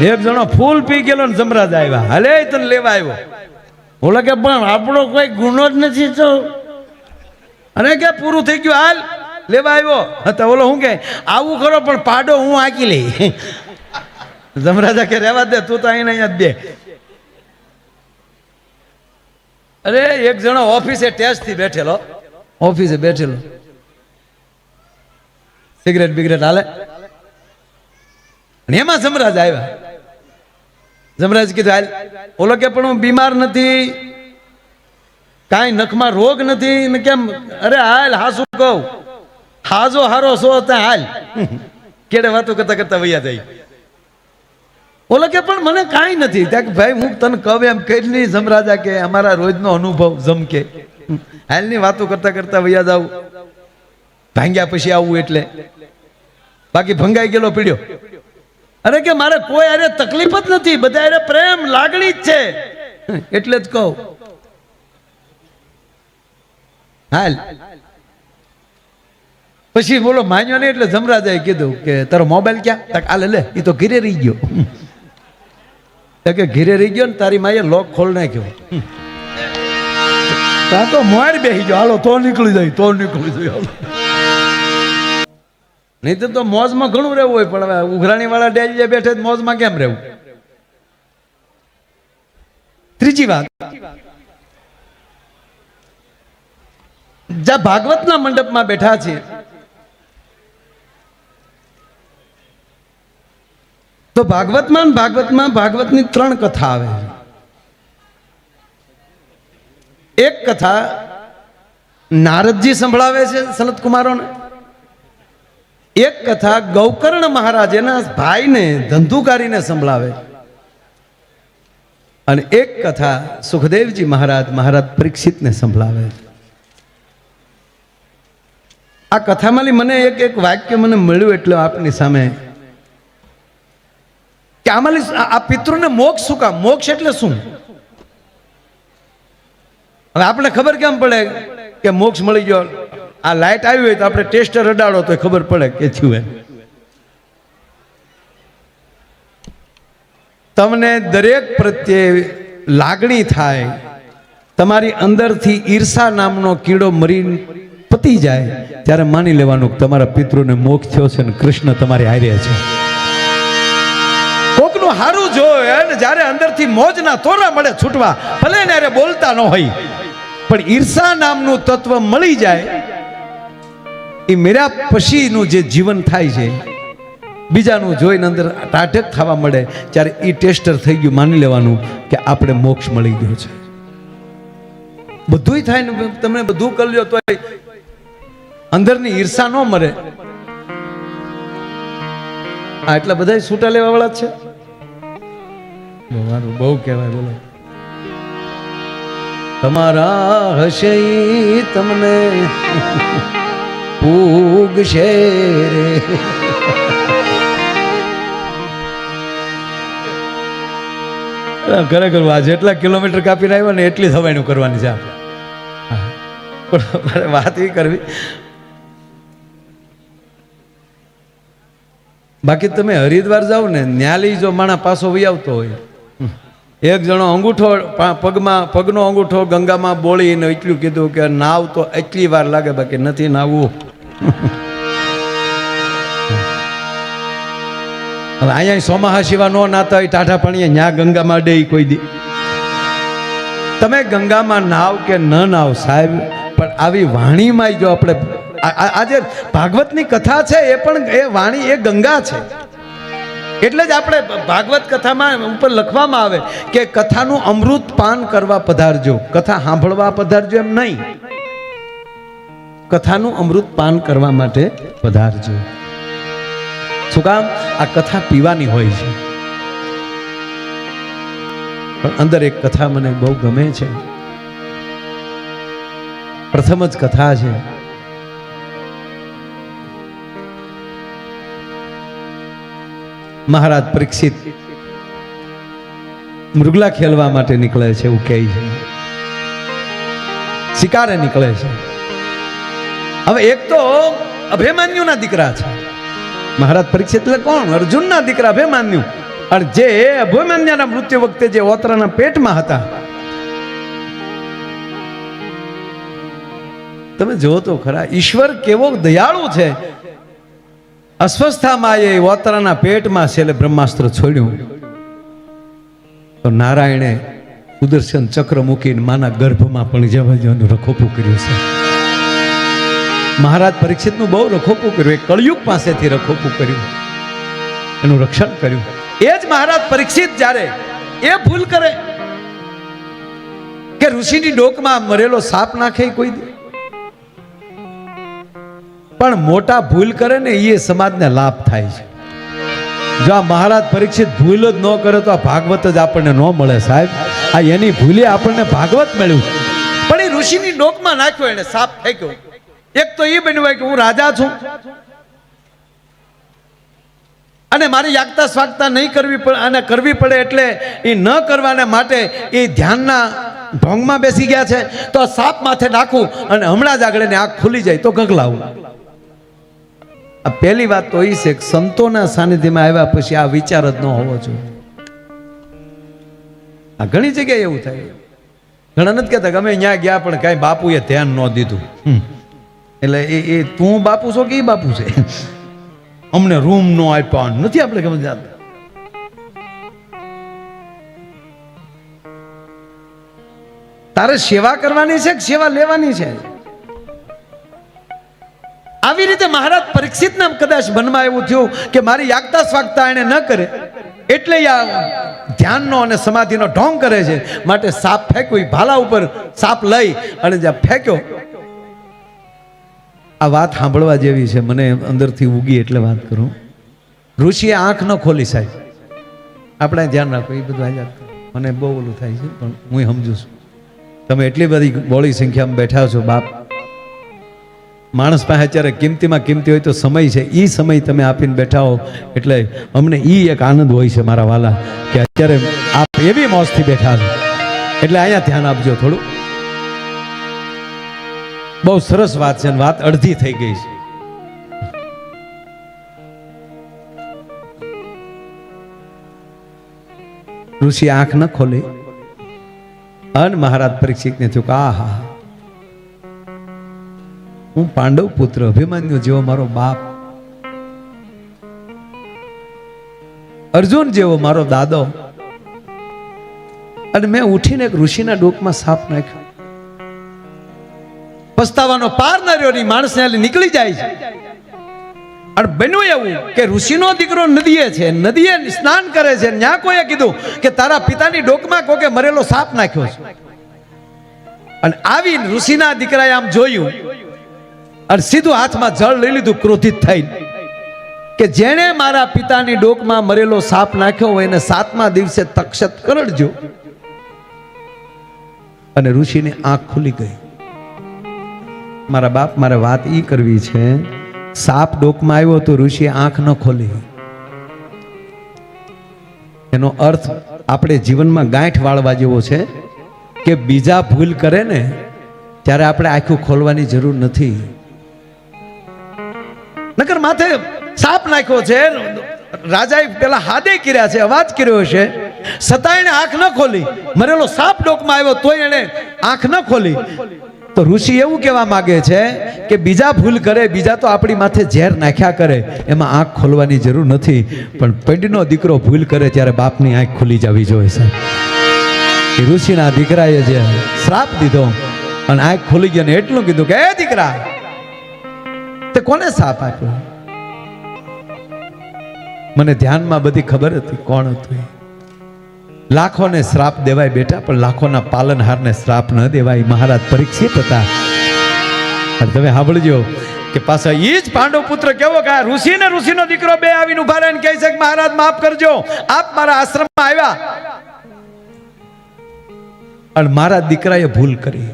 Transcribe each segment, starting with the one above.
એક જણો ફૂલ પી ગયેલો ને જમરાજ આવ્યા. હલે, તને લેવા આવ્યો. ઓલા કે, પણ આપણો કોઈ ગુનો જ નથી તો? અને કે, પૂરું થઈ ગયું. હાલ, લેવા આવ્યો. હતા ઓલો હું કે આવું કરો, પણ પાડો, હું આંકી લઈ. જમરાજા કે રહેવા દે, તું તો અહીં અહીંયા બે. અરે, એક જણો ઓફિસે ટેસ્ટથી બેઠેલો. ઓફિસે બેઠેલો. સિગરેટ બિગરેટ હાલે. એમાં જમરાજ આવ્યા. જમરાજ કીધું, હાલ, ઓલો કે, પણ હું બીમાર નથી. કાંઈ નખમાં રોગ નથી. ને કેમ, અરે, હાલ, હાસું કહું. હાજો, હારો, સો ત્યાં હાલ. કેડે વાતો કરતા કરતા વૈયા જાય ઓલો કે, પણ મને કાંઈ નથી. કે, ભાઈ, હું તને કહું એમ નહીં, જમરાજા, કે અમારા રોજનો અનુભવ જમકે. હાલની વાતો કરતા કરતા વૈયા જાવ ભાંગ્યા પછી આવવું એટલે. બાકી ભંગાઈ ગયેલો પીડ્યો. અરે કે મારે કોઈ અરે તકલીફ જ નથી, બધા અરે પ્રેમ, લાગણી જ છે. એટલે જ કહું. હાલ. પછી બોલો, માન્યો નહીં એટલે જમરાજાએ કીધું કે, તારો મોબાઈલ ક્યાં? તક આલે, લે એ તો ઘીરે રહી ગયો. કે, ઘીરે રહી ગયો ને તારી માએ લોક ખોલ નાખ્યો. ત્યાં તો મોર બેસી ગયો. હાલો, તો નીકળી જાય, તો નીકળી જાય. નહીં તો મોજમાં ઘણું રહેવું હોય, પણ હવે ઉઘરાણી વાળા ડેલીએ બેઠે મોજમાં કેમ રહેવું? ત્રીજી વાત. જ્યાં ભાગવતના મંડપમાં બેઠા છે, તો ભાગવતમાં ભાગવતમાં ભાગવતની ત્રણ કથા આવે એક કથા નારદજી સંભળાવે છે સનત કુમારોને એક કથા ગૌકર્ણ મહારાજ એના ભાઈને ધંધુકારીને સંભળાવે. અને એક કથા સુખદેવજી મહારાજ મહારાજ પરીક્ષિતને સંભળાવે. આ કથામાંથી મને એક એક વાક્ય મને મળ્યું એટલે આપની સામે કે આમાંથી આ પિતૃને મોક્ષ શું કામ? મોક્ષ એટલે શું? હવે આપણે ખબર કેમ પડે કે મોક્ષ મળી ગયો? આ લાઈટ આવી હોય તો આપણે ટેસ્ટર રડાડો તો ખબર પડે કે થયું એમ. તમને દરેક પ્રત્યે લાગણી થાય, તમારી અંદરથી ઈર્ષા નામનો કીડો મરી પતી જાય, ત્યારે માની લેવાનું તમારા પિતૃને મોક્ષ થયો છે ને કૃષ્ણ તમારી હારે છે. કોકનું હારું જોય અને જ્યારે અંદરથી મોજના તોરા મળે છૂટવા, ભલે ને બોલતા ન હોય, પણ ઈર્ષા નામનું તત્વ મળી જાય એ મેળ્યા પછીનું જે જીવન થાય છે બીજાનું જોઈને અંદર ટાઢક થવા મળે ત્યારે એ ટેસ્ટર થઈ ગયું માની લેવાનું કે આપણે મોક્ષ મળી ગયો છે. બધુંય થાય ને તમે બધું કરી લ્યો તો અંદરની ઈર્ષા ન મરે. આ એટલા બધા છૂટા લેવા વાળા છે? મારું બહુ કહેવાય બોલો. તમારા હશે તમને. પૂગશે રે ખરેખર આ જેટલા કિલોમીટર કાપીને આવ્યા ને એટલી હવાઈનું કરવાની છે આપણે. પણ મારે વાત એ કરવી. બાકી તમે હરિદ્વાર જાઓ ને, ન્યાલી જો માણા પાછો વહી આવતો હોય. એક જણો અંગૂઠો પગમાં, પગનો અંગૂઠો ગંગામાં બોળીને એટલું કીધું કે નાવ તો એટલી વાર લાગે, બાકી નથી નાવવું. હવે અહીંયા સોમાહા શિવા નો નાતા હોય, ટાઢા પાણીએ ન્યા ગંગામાં ડે કોઈ દી. તમે ગંગામાં નાવ કે ન નાવ સાહેબ, પણ આવી વાણીમાં જો આપણે આજે ભાગવતની કથા છે, એ પણ એ વાણી એ ગંગા છે. એટલે જ આપણે ભાગવત કથામાં ઉપર લખવામાં આવે કે કથાનું અમૃત પાન કરવા પધારજો, કથા સાંભળવા પધારજો એમ નહીં. કથાનું અમૃત પાન કરવા માટે પધારજો. શું કામ? આ કથા પીવાની હોય છે. પણ અંદર એક કથા મને બહુ ગમે છે. પ્રથમ જ કથા છે. મહારાજ પરીક્ષિત મૃગલા ખેલવા માટે નીકળે છે એવું કહે છે. શિકારે નીકળે છે. હવે એક તો અભિમાન્યુના દીકરા છે. મહારાજ પરીક્ષિત એટલે કોણ? અર્જુનના દીકરા અભિમાન્યુ. અને જે અભિમન્યુના મૃત્યુ વખતે જે ઓતરાના પેટમાં હતા. તમે જો તો ખરા, ઈશ્વર કેવો દયાળુ છે. અસ્વસ્થામાં એ ઓતરાના પેટમાં છેલ્લે બ્રહ્માસ્ત્ર છોડ્યું. તો નારાયણે સુદર્શન ચક્ર મૂકીને માના ગર્ભમાં પણ જવા જવાનું રખોપું કર્યું છે. મહારાજ પરીક્ષિતનું બહુ રખોપું કર્યું. એ કળયુગ પાસેથી રખોપું કર્યું. એનું રક્ષણ કર્યું. એ જ મહારાજ પરીક્ષિત જ્યારે એ ભૂલ કરે કે ઋષિની ડોકમાં મરેલો સાપ નાખે કોઈ? પણ મોટા ભૂલ કરે ને એ સમાજને લાભ થાય છે. જો આ મહારાજ પરીક્ષિત ભૂલ જ ન કરે તો આ ભાગવત જ આપણને ન મળે સાહેબ. આ એની ભૂલે આપણને ભાગવત મળ્યું. પણ એ ઋષિની ડોકમાં નાખ્યો એને સાપ ફેંક્યો. એક તો એ બન્યું હોય કે હું રાજા છું. અને મારી યાગતા સ્વાગતા નહીં કરવી પડે અને કરવી પડે એટલે એ ન કરવાને માટે એ ધ્યાનના ઢોંગમાં બેસી ગયા છે. તો સાપ માથે નાખું અને હમણાં જ આગળ આંખ ખુલી જાય તો ગગલાવું આ પહેલી વાત તો એ છે કે સંતોના સાનિધ્યમાં આવ્યા પછી આ વિચાર જ ન હોવો જોઈએ. આ ઘણી જગ્યાએ એવું થાય. ઘણા નથી કહેતા કે અમે ત્યાં ગયા પણ કાંઈ બાપુએ ધ્યાન ન દીધું. એટલે એ એ તું બાપુ છો કે એ બાપુ છે? અમને રૂમ નો આપ્યો નથી આપણે ગમે જાત તારે સેવા કરવાની છે કે સેવા લેવાની છે? આવી રીતે મહારાજ પરીક્ષિતને કદાચ મનમાં એવું થયું કે મારી યાગતા સ્વાગતા એને ન કરે. એટલે ધ્યાનનો અને સમાધિનો ઢોંગ કરે છે. માટે સાપ ફેંક્યો ભાલા ઉપર સાપ લઈ અને જ્યાં ફેંક્યો આ વાત સાંભળવા જેવી છે. મને અંદરથી ઉગી એટલે વાત કરું. ઋષિએ આંખ ન ખોલી સાહેબ. આપણે ધ્યાન રાખો, એ બધું આઝાદ મને બહુ ઓલું થાય છે, પણ હું સમજુ છું. તમે એટલી બધી બોળી સંખ્યામાં બેઠા છો, બાપ. માણસ પાસે અત્યારે કિંમતીમાં કિંમતી હોય તો સમય છે. એ સમય તમે આપીને બેઠા હો, એટલે અમને એ એક આનંદ હોય છે મારા વાલા, કે અત્યારે આપ એવી મોજથી બેઠા છો. એટલે અહીંયા ધ્યાન આપજો થોડું. બહુ સરસ વાત છે વાત અડધી થઈ ગઈ છે. ઋષિ આંખ ન ખોલી. અન મહારાજ પરીક્ષિતને થયું કે આહા હું પાંડવ પુત્ર અભિમન્યુ જેવો મારો બાપ. અર્જુન જેવો મારો દાદો. અને મેં ઉઠીને એક ઋષિના ડોકમાં સાપ નાખ્યો. પસ્તાવાનો પાર ન રહ્યો ની માણસ નીકળી જાય છે. અને બન્યું એવું કે ઋષિનો દીકરો નદીએ છે, નદીએ સ્નાન કરે છે. ન્યા કોઈએ કીધું કે તારા પિતાની ડોકમાં કોકે મરેલો સાપ નાખ્યો છે. અને આવી ઋષિના દીકરાએ આમ જોયું અને સીધું હાથમાં જળ લઈ લીધું, ક્રોધિત થઈ કે જેણે મારા પિતાની ડોકમાં મરેલો સાપ નાખ્યો હોય એને સાતમા દિવસે તક્ષત કરડજો. અને ઋષિની આંખ ખુલી ગઈ. મારા બાપ મારે વાત એ કરવી છે, સાપ ડોકમાં આવ્યો તો ઋષિ આંખ ન ખોલી. એનો અર્થ આપણે જીવનમાં ગાંઠ વાળવા જેવો છે કે બીજા ભૂલ કરે ને, ત્યારે આપણે આંખું ખોલવાની જરૂર નથી. નકર માથે સાપ નાખ્યો છે, રાજાએ પેલા હાદે કર્યા છે, અવાજ કર્યો છે છતાં એને આંખ ન ખોલી. મરેલો સાપ ડોકમાં આવ્યો, તોય એને આંખ ન ખોલી. તો ઋષિ એવું કહેવા માંગે છે કે બીજા ભૂલ કરે, બીજા તો આપણી માથે ઝેર નાખ્યા કરે, એમાં આંખ ખોલવાની જરૂર નથી. પણ પંડનો દીકરો ભૂલ કરે ત્યારે બાપની આંખ ખુલી જવી જોઈએ સાહેબ. એ ઋષિના દીકરાએ જે શ્રાપ દીધો અને આંખ ખુલી ગયો ને એટલું કીધું કે, એ દીકરા, તે કોને શ્રાપ આપ્યો? મને ધ્યાનમાં બધી ખબર હતી કોણ હતું. લાખોને શ્રાપ દેવાય બેટા, પણ લાખોના પાલનહારને શ્રાપ ન દેવાય. મહારાજ પરીક્ષિત હતા. તમે સાંભળજો કે પાછા એ જ પાંડવ પુત્ર કેવો કે ઋષિ ને ઋષિનો દીકરો બે આવીને ઊભા રહીને કહે છે કે મહારાજ, માફ કરજો, આપ મારા આશ્રમમાં આવ્યા. અને મારા દીકરાએ ભૂલ કરી.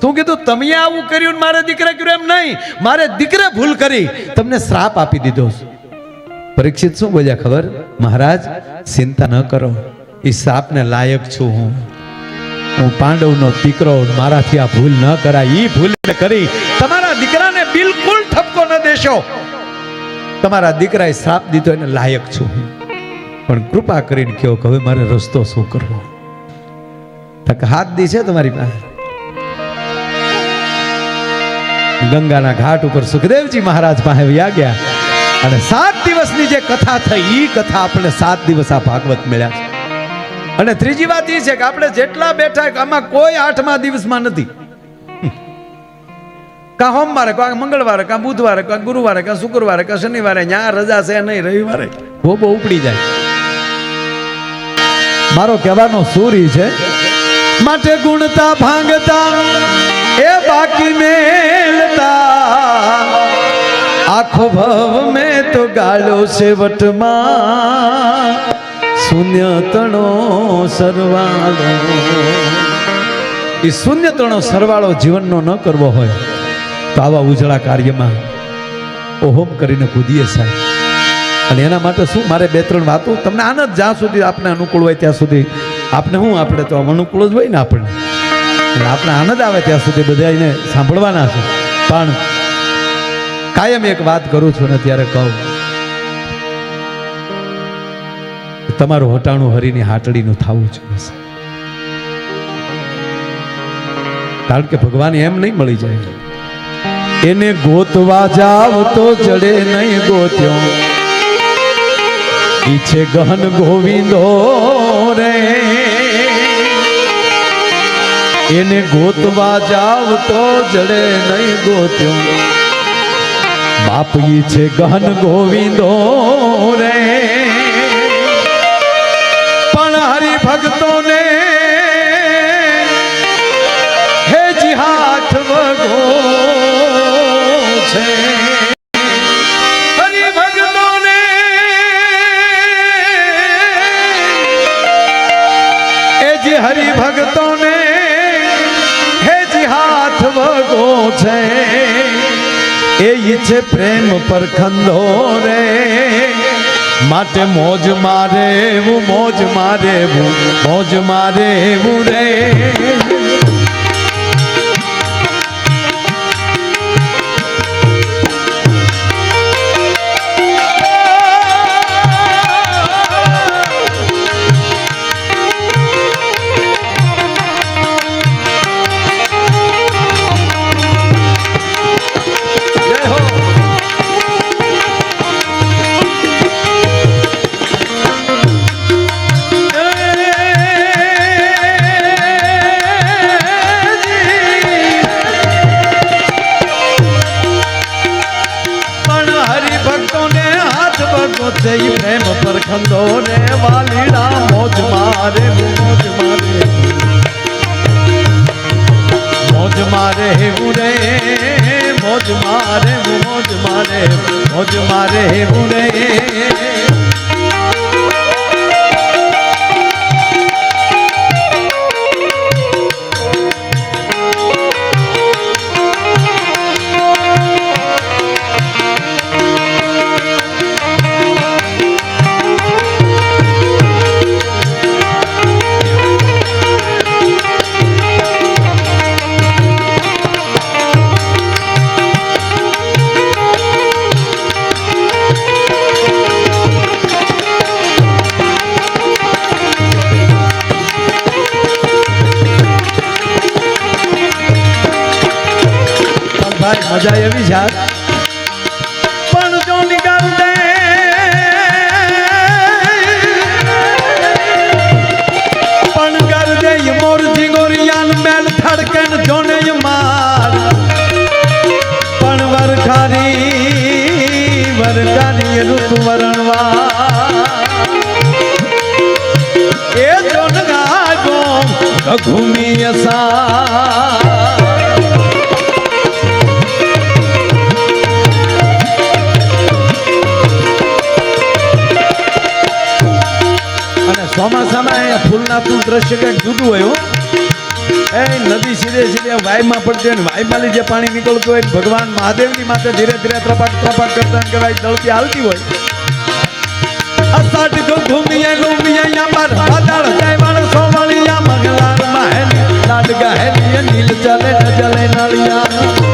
તું કીધું, તમે આવું કર્યું ને મારે દીકરા કર્યું એમ નહીં. મારે દીકરે ભૂલ કરી. તમને શ્રાપ આપી દીધો પરીક્ષિત શું બોલ્યા ખબર? મહારાજ ચિંતા ન કરો. એ સાપને લાયક છું હું. હું પાંડવનો દીકરો મારાથી આ ભૂલ ન કરાય. એ ભૂલ કરી. તમારા દીકરાને બિલકુલ ઠપકો ન દેશો. તમારા દીકરાએ શ્રાપ દીધો એને લાયક છું પણ કૃપા કરીને કહો કે હવે મારે રસ્તો શું કરવો? તક હાથ દી છે તમારી પાસે? ગંગાના ઘાટ ઉપર સુખદેવજી મહારાજ પાસે વ્યા ગયા. અને સાત દિવસની જે કથા થઈ એ કથા આપણે સાત દિવસ આ ભાગવત મળ્યા છે. અને ત્રીજી વાત એ છે કે આપણે જેટલા બેઠા આમાં કોઈ આઠમા દિવસમાં નથી. કા સોમવારે, કા મંગળવારે, કા બુધવારે, કા ગુરુવારે, કા શુક્રવારે, કા શનિવારે, ન્યા રજા છે નહીં, રવિવારે. ભોબો ઉપડી જાય. મારો કહેવાનો સૂરી છે, માટે ગુણતા ભાંગતા, એ બાકી મેલતા. આખો ભવ ગાળો છે વટમાં શૂન્ય તણો સરવાળો. એ શૂન્ય તણો સરવાળો જીવનનો ન કરવો હોય તો આવા ઉજળા કાર્યમાં ઓહોમ કરીને કૂદીએ સાહેબ. અને એના માટે શું? મારે બે ત્રણ વાતો. તમને આનંદ જ્યાં સુધી આપને અનુકૂળ હોય ત્યાં સુધી આપને શું આપણે તો અનુકૂળ જ હોય ને આપણને આપણે આનંદ આવે ત્યાં સુધી બધા એને સાંભળવાના છે. પણ કાયમ એક વાત કરું છું ને ત્યારે કહું. તમારું હટાણું હરીની હાટડીનું થવું જોઈએ કારણ કે ભગવાન એમ નહીં મળી જાય. એને ગોતવા જાવ તો જડે નહીં ગોત્યો. ઈચ્છે ગહન ગોવિંદો રે. એને ગોતવા જાવ તો જડે નહીં ગોત્યો. બાપ ઈ છે ગહન ગોવિંદો રે. પણ હરિભક્તોને હે હાથ વગો છે. હરિભક્તોને હે જી હાથ વગો છે. એ છે પ્રેમ પર ખંધો રે. માટે મોજ મારે એવું મોજ મારે એવું મોજ મારે એવું રે. મારે મોજ મારે હેવું રે. મજા એવી જાત. પણ જો નિકાલ દે. પણ કર દે ય મોર જીગોરિયાન મેલ થડકન જોને માર. પણ વરખારી વરખારી ઋતુ વરણવા. એ જોન ગાગો ઘુમી અસા ચોમાસામાં ફૂલના તું દ્રશ્ય કંઈક જુદું હોય એ નદી સીધે સીધે વાયમાં પડતી હોય વાયમાં લીધે પાણી નીકળતું હોય, ભગવાન મહાદેવની માથે ધીરે ધીરે ત્રપાટ ત્રપાટ કરતા કહેવાય, દળતી હાલતી હોય. અસાટ ગો ઘૂમીએ ઘૂમીએ યા પર વાદળ જયવાળ સોવળિયા મગલાર મહેલ લાડ ગહેલી નીલ ચલે, ન નળિયા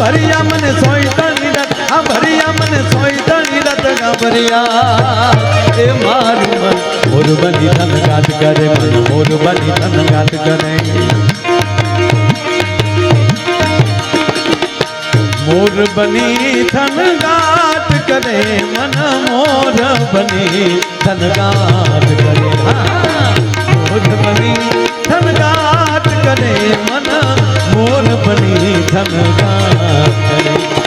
ભરિયા મને સોયતાણી રત આ ભરિયા મને સોયતાણી રત આ ભરિયા એ મારું મન મોર બની ધન ગાત કરે મન મોર બની ધન ગાત કરે મોર બની ધન ગાત કરે મન મોર બની ધન ગાત કરે હા મોર બની ધન ગાત કરે મન મોર બની ધન ગાય